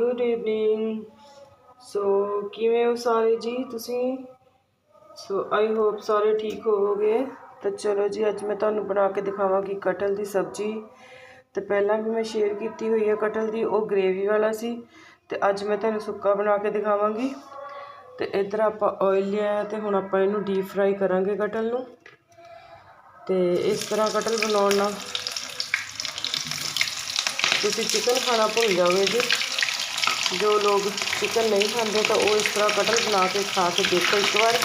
Good evening ਸੋ ਕਿਵੇਂ ਹੋ ਸਾਰੇ ਜੀ ਤੁਸੀਂ? ਸੋ ਆਈ ਹੋਪ ਸਾਰੇ ਠੀਕ ਹੋਵੋਗੇ। ਤਾਂ ਚਲੋ ਜੀ, ਅੱਜ ਮੈਂ ਤੁਹਾਨੂੰ ਬਣਾ ਕੇ ਦਿਖਾਵਾਂਗੀ ਕਟਲ ਦੀ ਸਬਜ਼ੀ। ਤੇ ਪਹਿਲਾਂ ਵੀ ਮੈਂ ਸ਼ੇਅਰ ਕੀਤੀ ਹੋਈ ਹੈ ਕਟਲ ਦੀ, ਉਹ ਗ੍ਰੇਵੀ ਵਾਲਾ ਸੀ। ਤੇ ਅੱਜ ਮੈਂ ਤੁਹਾਨੂੰ ਸੁੱਕਾ ਬਣਾ ਕੇ ਦਿਖਾਵਾਂਗੀ। ਤੇ ਇੱਧਰ ਆਪਾਂ ਆਇਲ ਲਿਆ ਤੇ ਹੁਣ ਆਪਾਂ ਇਹਨੂੰ ਡੀਪ ਫਰਾਈ ਕਰਾਂਗੇ ਕਟਲ ਨੂੰ। ਤੇ ਇਸ ਤਰ੍ਹਾਂ ਕਟਲ ਬਣਾਉਣ ਨਾਲ ਤੁਸੀਂ ਚਿਕਨ ਖਾਣਾ ਭੁੱਲ ਜਾਓਗੇ ਜੀ। ਜੋ ਲੋਕ ਚਿਕਨ ਨਹੀਂ ਖਾਂਦੇ ਤਾਂ ਉਹ ਇਸ ਤਰ੍ਹਾਂ ਕਟਲ ਬਣਾ ਕੇ ਖਾ ਕੇ ਦੇਖੋ ਇੱਕ ਵਾਰ।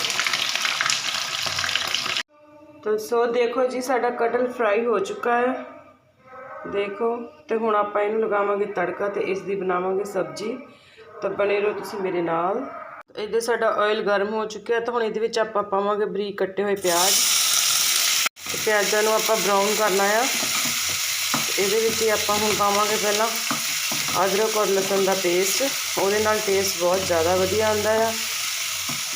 ਤਾਂ ਸੋ ਦੇਖੋ ਜੀ, ਸਾਡਾ ਕਟਲ ਫਰਾਈ ਹੋ ਚੁੱਕਾ ਹੈ। ਦੇਖੋ, ਤੇ ਹੁਣ ਆਪਾਂ ਇਹਨੂੰ ਲਗਾਵਾਂਗੇ ਤੜਕਾ ਤੇ ਇਸ ਦੀ ਬਣਾਵਾਂਗੇ ਸਬਜ਼ੀ। ਤਾਂ ਬਣੇ ਰਹੋ ਤੁਸੀਂ ਮੇਰੇ ਨਾਲ। ਇਹਦੇ ਸਾਡਾ ਆਇਲ ਗਰਮ ਹੋ ਚੁੱਕਿਆ, ਤਾਂ ਹੁਣ ਇਹਦੇ ਵਿੱਚ ਆਪਾਂ ਪਾਵਾਂਗੇ ਬਰੀਕ ਕੱਟੇ ਹੋਏ ਪਿਆਜ਼। ਤੇ ਪਿਆਜ਼ਾਂ ਨੂੰ ਆਪਾਂ ਬਰਾਊਨ ਕਰਨਾ ਆ। ਇਹਦੇ ਵਿੱਚ ਹੀ ਆਪਾਂ ਹੁਣ ਪਾਵਾਂਗੇ ਪਹਿਲਾਂ ਅਦਰਕ ਔਰ ਲਸਣ ਦਾ ਪੇਸਟ ਉਹਦੇ ਨਾਲ ਟੇਸਟ ਬਹੁਤ ਜ਼ਿਆਦਾ ਵਧੀਆ ਆਉਂਦਾ ਆ।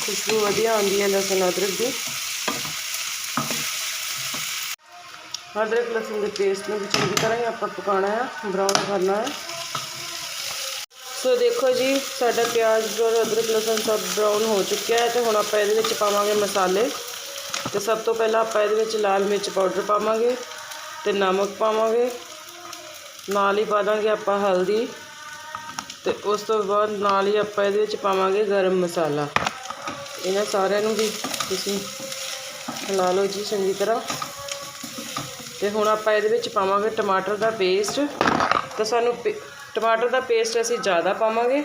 ਖੁਸ਼ਬੂ ਵਧੀਆ ਆਉਂਦੀ ਹੈ ਲਸਣ, ਅਦਰਕ ਦੀ। ਅਦਰਕ, ਲਸਣ ਦੇ ਪੇਸਟ ਨੂੰ ਵੀ ਚੰਗੀ ਤਰ੍ਹਾਂ ਹੀ ਆਪਾਂ ਪਕਾਉਣਾ ਹੈ ਬਰਾਊਨ ਕਰਨਾ ਹੈ ਸੋ ਦੇਖੋ ਜੀ, ਸਾਡਾ ਪਿਆਜ਼ ਔਰ ਅਦਰਕ, ਲਸਣ ਸਭ ਬਰਾਊਨ ਹੋ ਚੁੱਕਿਆ ਹੈ ਤੇ ਹੁਣ ਆਪਾਂ ਇਹਦੇ ਵਿੱਚ ਪਾਵਾਂਗੇ ਮਸਾਲੇ। ਤੇ ਸਭ ਤੋਂ ਪਹਿਲਾਂ ਆਪਾਂ ਇਹਦੇ ਵਿੱਚ ਲਾਲ ਮਿਰਚ ਪਾਊਡਰ ਪਾਵਾਂਗੇ ਤੇ ਨਮਕ ਪਾਵਾਂਗੇ। ਨਾਲ ਹੀ ਪਾ ਦਾਂਗੇ ਆਪਾਂ ਹਲਦੀ ਤੇ ਉਸ ਤੋਂ ਬਾਅਦ ਨਾਲ ਹੀ ਆਪਾਂ ਇਹਦੇ ਵਿੱਚ ਪਾਵਾਂਗੇ ਗਰਮ ਮਸਾਲਾ। ਇਹਨਾਂ ਸਾਰਿਆਂ ਨੂੰ ਵੀ ਤੁਸੀਂ ਹਿਲਾ ਲਓ ਜੀ ਚੰਗੀ ਤਰ੍ਹਾਂ। ਤੇ ਹੁਣ ਆਪਾਂ ਇਹਦੇ ਵਿੱਚ ਪਾਵਾਂਗੇ ਟਮਾਟਰ ਦਾ ਪੇਸਟ। ਤਾਂ ਸਾਨੂੰ ਟਮਾਟਰ ਦਾ ਪੇਸਟ ਅਸੀਂ ਜ਼ਿਆਦਾ ਪਾਵਾਂਗੇ।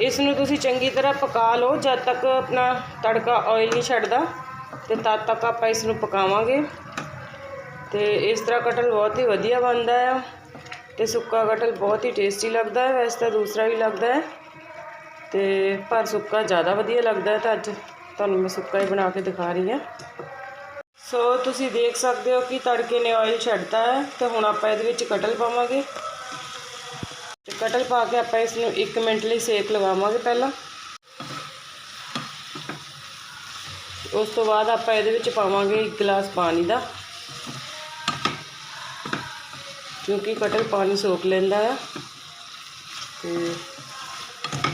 ਇਸ ਨੂੰ ਤੁਸੀਂ ਚੰਗੀ ਤਰ੍ਹਾਂ ਪਕਾ ਲਓ ਜਦ ਤੱਕ ਆਪਣਾ ਤੜਕਾ ਆਇਲ ਨਹੀਂ ਛੱਡਦਾ। ਤੇ ਤਦ ਤੱਕ ਆਪਾਂ ਇਸ ਨੂੰ ਪਕਾਵਾਂਗੇ। ਤੇ ਇਸ ਤਰ੍ਹਾਂ ਕਟਲ ਬਹੁਤ ਹੀ ਵਧੀਆ ਬਣਦਾ ਆ ਤੇ ਸੁੱਕਾ ਕਟਲ ਬਹੁਤ ਹੀ ਟੇਸਟੀ ਲੱਗਦਾ ਹੈ, ਵੈਸੇ ਤਾਂ ਦੂਸਰਾ ਵੀ ਲੱਗਦਾ ਹੈ। ਤੇ ਪਰ ਸੁੱਕਾ ਜ਼ਿਆਦਾ ਵਧੀਆ ਲੱਗਦਾ ਤਾਂ ਅੱਜ ਤੁਹਾਨੂੰ ਮੈਂ ਸੁੱਕਾ ਹੀ ਬਣਾ ਕੇ ਦਿਖਾ ਰਹੀ ਹਾਂ। ਸੋ ਤੁਸੀਂ ਦੇਖ ਸਕਦੇ ਹੋ ਕਿ ਤੜਕੇ ਨੇ ਆਇਲ ਛੱਡਤਾ ਹੈ ਤੇ ਹੁਣ ਆਪਾਂ ਇਹਦੇ ਵਿੱਚ ਕਟਲ ਪਾਵਾਂਗੇ। ਤੇ ਕਟਲ ਪਾ ਕੇ ਆਪਾਂ ਇਸ ਨੂੰ 1 ਮਿੰਟ ਲਈ ਸੇਕ ਲਗਾਵਾਂਗੇ ਪਹਿਲਾਂ। ਉਸ ਤੋਂ ਬਾਅਦ ਆਪਾਂ ਇਹਦੇ ਵਿੱਚ ਪਾਵਾਂਗੇ 1 ਗਲਾਸ ਪਾਣੀ ਦਾ। ਕਿਉਂਕਿ ਕਟਲ ਪਾਣੀ ਸੋਖ ਲੈਂਦਾ ਆ। ਤੇ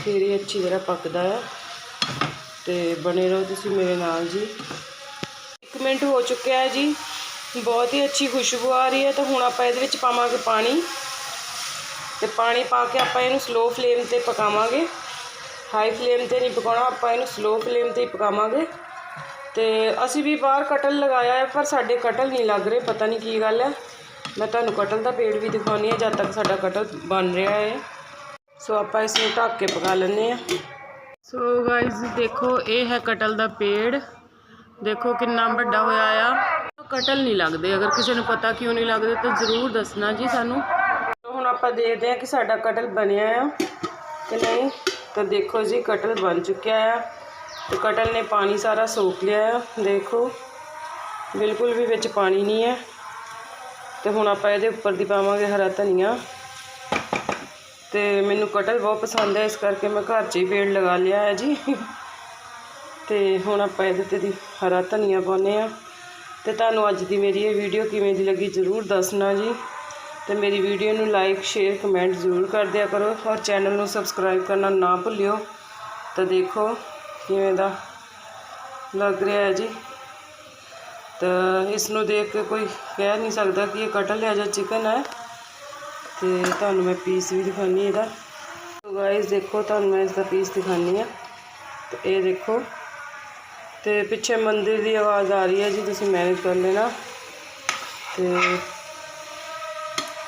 ਫਿਰ ਇਹ ਅੱਛੀ ਤਰ੍ਹਾਂ ਪੱਕਦਾ ਆ। ਤੇ ਬਣੇ ਰਹੋ ਤੁਸੀਂ ਮੇਰੇ ਨਾਲ ਜੀ। 1 ਮਿੰਟ ਹੋ ਚੁੱਕਿਆ ਹੈ ਜੀ। ਬਹੁਤ ਹੀ ਅੱਛੀ ਖੁਸ਼ਬੂ ਆ ਰਹੀ ਹੈ ਤਾਂ ਹੁਣ ਆਪਾਂ ਇਹਦੇ ਵਿੱਚ ਪਾਵਾਂਗੇ ਪਾਣੀ। ਤੇ ਪਾਣੀ ਪਾ ਕੇ ਆਪਾਂ ਇਹਨੂੰ ਸਲੋ ਫਲੇਮ ਤੇ ਪਕਾਵਾਂਗੇ। ਹਾਈ ਫਲੇਮ ਤੇ ਨਹੀਂ ਪਕਾਉਣਾ, ਆਪਾਂ ਇਹਨੂੰ ਸਲੋ ਫਲੇਮ ਤੇ ਹੀ ਪਕਾਵਾਂਗੇ। ਤੇ ਅਸੀਂ ਵੀ ਬਾਹਰ ਕਟਲ ਲਗਾਇਆ ਹੈ, ਪਰ ਸਾਡੇ ਕਟਲ ਨਹੀਂ ਲੱਗ ਰਹੇ, ਪਤਾ ਨਹੀਂ ਕੀ ਗੱਲ ਹੈ। ਮੈਂ ਤੁਹਾਨੂੰ ਕਟਲ ਦਾ ਪੇੜ ਵੀ ਦਿਖਾਉਣੀ ਹੈ ਜਦ ਤੱਕ ਸਾਡਾ ਕਟਲ ਬਣ ਰਿਹਾ ਹੈ ਸੋ ਆਪਾਂ ਇਸ ਨੂੰ ਢੱਕ ਕੇ ਪਕਾ ਲੈਂਦੇ ਆ। ਸੋ ਗਾਇਜ਼ ਦੇਖੋ, ਇਹ ਹੈ ਕਟਲ ਦਾ ਪੇੜ। ਦੇਖੋ ਕਿੰਨਾ ਵੱਡਾ ਹੋਇਆ ਆ। ਕਟਲ ਨਹੀਂ ਲੱਗਦੇ, ਅਗਰ ਕਿਸੇ ਨੂੰ ਪਤਾ ਕਿਉਂ ਨਹੀਂ ਲੱਗਦੇ ਤਾਂ ਜ਼ਰੂਰ ਦੱਸਣਾ ਜੀ ਸਾਨੂੰ। ਹੁਣ ਆਪਾਂ ਦੇਖਦੇ ਹਾਂ ਕਿ ਸਾਡਾ ਕਟਲ ਬਣਿਆ ਆ ਕਿ ਨਹੀਂ। ਤਾਂ ਦੇਖੋ ਜੀ, ਕਟਲ ਬਣ ਚੁੱਕਿਆ ਆ। ਤੇ ਕਟਲ ਨੇ ਪਾਣੀ ਸਾਰਾ ਸੋਖ ਲਿਆ ਆ, ਦੇਖੋ। ਬਿਲਕੁਲ ਵੀ ਵਿੱਚ ਪਾਣੀ ਨਹੀਂ ਹੈ ਤੇ ਹੁਣ ਆਪਾਂ ਇਹਦੇ ਉੱਪਰ ਦੀ ਪਾਵਾਂਗੇ ਹਰਾ ਧਨੀਆ। ਤੇ ਮੈਨੂੰ ਕਟਲ ਬਹੁਤ ਪਸੰਦ ਹੈ, ਇਸ ਕਰਕੇ ਮੈਂ ਘਰ 'ਚ ਹੀ ਪੇੜ ਲਗਾ ਲਿਆ ਹੈ ਜੀ। ਤੇ ਹੁਣ ਆਪਾਂ ਇਹਦੇ ਤੇ ਦੀ ਹਰਾ ਧਨੀਆ ਪਾਉਂਦੇ ਆ ਤੇ ਤੁਹਾਨੂੰ ਅੱਜ ਦੀ ਮੇਰੀ ਇਹ ਵੀਡੀਓ ਕਿਵੇਂ ਦੀ ਲੱਗੀ ਜ਼ਰੂਰ ਦੱਸਣਾ ਜੀ। ਤੇ ਮੇਰੀ ਵੀਡੀਓ ਨੂੰ ਲਾਈਕ ਸ਼ੇਅਰ ਕਮੈਂਟ ਜ਼ਰੂਰ ਕਰ ਦਿਆ ਕਰੋ। ਔਰ ਚੈਨਲ ਨੂੰ ਸਬਸਕ੍ਰਾਈਬ ਕਰਨਾ ਨਾ ਭੁੱਲਿਓ। ਤਾਂ ਦੇਖੋ ਕਿਵੇਂ ਦਾ ਲੱਗ ਰਿਹਾ ਹੈ ਜੀ। ਤਾਂ ਇਸ ਨੂੰ ਦੇਖ ਕੇ ਕੋਈ ਕਹਿ ਨਹੀਂ ਸਕਦਾ ਕਿ ਇਹ ਕਟਲ ਹੈ ਜਾਂ ਚਿਕਨ ਹੈ। ਤੇ ਤੁਹਾਨੂੰ ਮੈਂ ਪੀਸ ਵੀ ਦਿਖਾਉਣੀ ਇਹਦਾ। ਸੋ ਗਾਇਸ ਦੇਖੋ, ਤੁਹਾਨੂੰ ਮੈਂ ਇਸ ਦਾ ਪੀਸ ਦਿਖਾਉਣੀ ਆ ਤੇ ਇਹ ਦੇਖੋ। ਤੇ ਪਿੱਛੇ ਮੰਦਿਰ ਦੀ ਆਵਾਜ਼ ਆ ਰਹੀ ਹੈ ਜੀ, ਤੁਸੀਂ ਮੈਨੇਜ ਕਰ ਲੈਣਾ। ਤੇ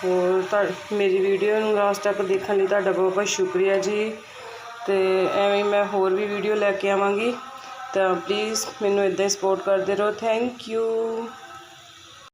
ਹੋਰ ਤਾਂ ਮੇਰੀ ਵੀਡੀਓ ਨੂੰ ਲਾਸਟ ਤੱਕ ਦੇਖਣ ਲਈ ਤੁਹਾਡਾ ਬਹੁਤ ਬਹੁਤ ਸ਼ੁਕਰੀਆ ਜੀ। ਤੇ ਐਵੇਂ ਮੈਂ ਹੋਰ ਵੀ ਵੀਡੀਓ ਲੈ ਕੇ ਆਵਾਂਗੀ। ਤਾਂ ਪਲੀਜ਼ ਮੈਨੂੰ ਇੱਦਾਂ ਹੀ ਸਪੋਰਟ ਕਰਦੇ ਰਹੋ। Thank you